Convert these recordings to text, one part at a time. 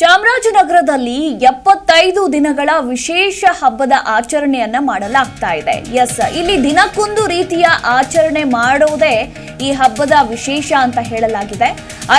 ಚಾಮರಾಜನಗರದಲ್ಲಿ ಎಪ್ಪತ್ತೈದು ದಿನಗಳ ವಿಶೇಷ ಹಬ್ಬದ ಆಚರಣೆಯನ್ನ ಮಾಡಲಾಗ್ತಾ ಇದೆ. ಎಸ್ ಇಲ್ಲಿ ದಿನಕ್ಕೊಂದು ರೀತಿಯ ಆಚರಣೆ ಮಾಡುವುದೇ ಈ ಹಬ್ಬದ ವಿಶೇಷ ಅಂತ ಹೇಳಲಾಗಿದೆ.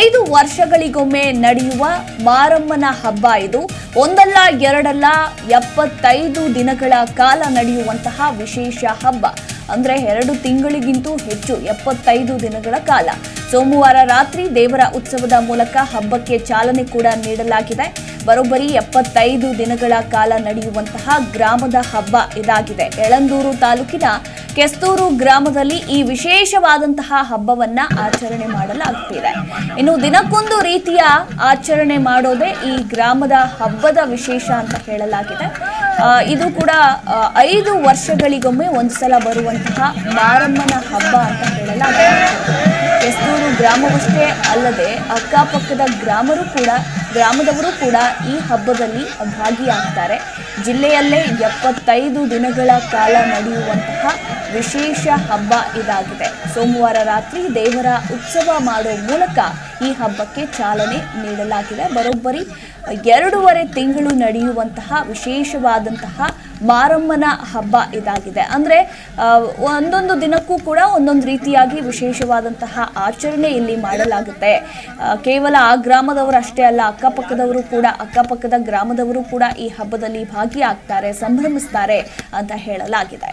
ಐದು ವರ್ಷಗಳಿಗೊಮ್ಮೆ ನಡೆಯುವ ಮಾರಮ್ಮನ ಹಬ್ಬ ಇದು. ಒಂದಲ್ಲ, ಎರಡಲ್ಲ, ಎಪ್ಪತ್ತೈದು ದಿನಗಳ ಕಾಲ ನಡೆಯುವಂತಹ ವಿಶೇಷ ಹಬ್ಬ. ಅಂದ್ರೆ ಎರಡು ತಿಂಗಳಿಗಿಂತೂ ಹೆಚ್ಚು ಎಪ್ಪತ್ತೈದು ದಿನಗಳ ಕಾಲ. ಸೋಮವಾರ ರಾತ್ರಿ ದೇವರ ಉತ್ಸವದ ಮೂಲಕ ಹಬ್ಬಕ್ಕೆ ಚಾಲನೆ ಕೂಡ ನೀಡಲಾಗಿದೆ. ಬರೋಬ್ಬರಿ ಎಪ್ಪತ್ತೈದು ದಿನಗಳ ಕಾಲ ನಡೆಯುವಂತಹ ಗ್ರಾಮದ ಹಬ್ಬ ಇದಾಗಿದೆ. ಎಳಂದೂರು ತಾಲೂಕಿನ ಕೆಸ್ತೂರು ಗ್ರಾಮದಲ್ಲಿ ಈ ವಿಶೇಷವಾದಂತಹ ಹಬ್ಬವನ್ನ ಆಚರಣೆ ಮಾಡಲಾಗ್ತಿದೆ. ಇನ್ನು ದಿನಕ್ಕೊಂದು ರೀತಿಯ ಆಚರಣೆ ಮಾಡೋದೇ ಈ ಗ್ರಾಮದ ಹಬ್ಬದ ವಿಶೇಷ ಅಂತ ಹೇಳಲಾಗಿದೆ. ಇದು ಕೂಡ ಐದು ವರ್ಷಗಳಿಗೊಮ್ಮೆ ಒಂದು ಸಲ ಬರುವಂತಹ ಮಾರಮ್ಮನ ಹಬ್ಬ ಅಂತ ಹೇಳಲಾಗಿದೆ. ಕೆಸ್ತೂರು ಗ್ರಾಮವಷ್ಟೇ ಅಲ್ಲದೆ ಅಕ್ಕಪಕ್ಕದ ಗ್ರಾಮರು ಕೂಡ ಗ್ರಾಮದವರು ಕೂಡ ಈ ಹಬ್ಬದಲ್ಲಿ ಭಾಗಿಯಾಗ್ತಾರೆ. ಜಿಲ್ಲೆಯಲ್ಲೇ ಎಪ್ಪತ್ತೈದು ದಿನಗಳ ಕಾಲ ನಡೆಯುವಂತಹ ವಿಶೇಷ ಹಬ್ಬ ಇದಾಗಿದೆ. ಸೋಮವಾರ ರಾತ್ರಿ ದೇವರ ಉತ್ಸವ ಮಾಡೋ ಮೂಲಕ ಈ ಹಬ್ಬಕ್ಕೆ ಚಾಲನೆ ನೀಡಲಾಗಿದೆ. ಬರೋಬ್ಬರಿ ಎರಡೂವರೆ ತಿಂಗಳು ನಡೆಯುವಂತಹ ವಿಶೇಷವಾದಂತಹ ಮಾರಮ್ಮನ ಹಬ್ಬ ಇದಾಗಿದೆ. ಅಂದ್ರೆ ಒಂದೊಂದು ದಿನಕ್ಕೂ ಕೂಡ ಒಂದೊಂದು ರೀತಿಯಾಗಿ ವಿಶೇಷವಾದಂತಹ ಆಚರಣೆ ಇಲ್ಲಿ ಮಾಡಲಾಗುತ್ತೆ. ಕೇವಲ ಆ ಗ್ರಾಮದವರು ಅಷ್ಟೇ ಅಲ್ಲ, ಅಕ್ಕಪಕ್ಕದವರು ಕೂಡ, ಅಕ್ಕಪಕ್ಕದ ಗ್ರಾಮದವರು ಕೂಡ ಈ ಹಬ್ಬದಲ್ಲಿ ಭಾಗಿಯಾಗ್ತಾರೆ, ಸಂಭ್ರಮಿಸ್ತಾರೆ ಅಂತ ಹೇಳಲಾಗಿದೆ.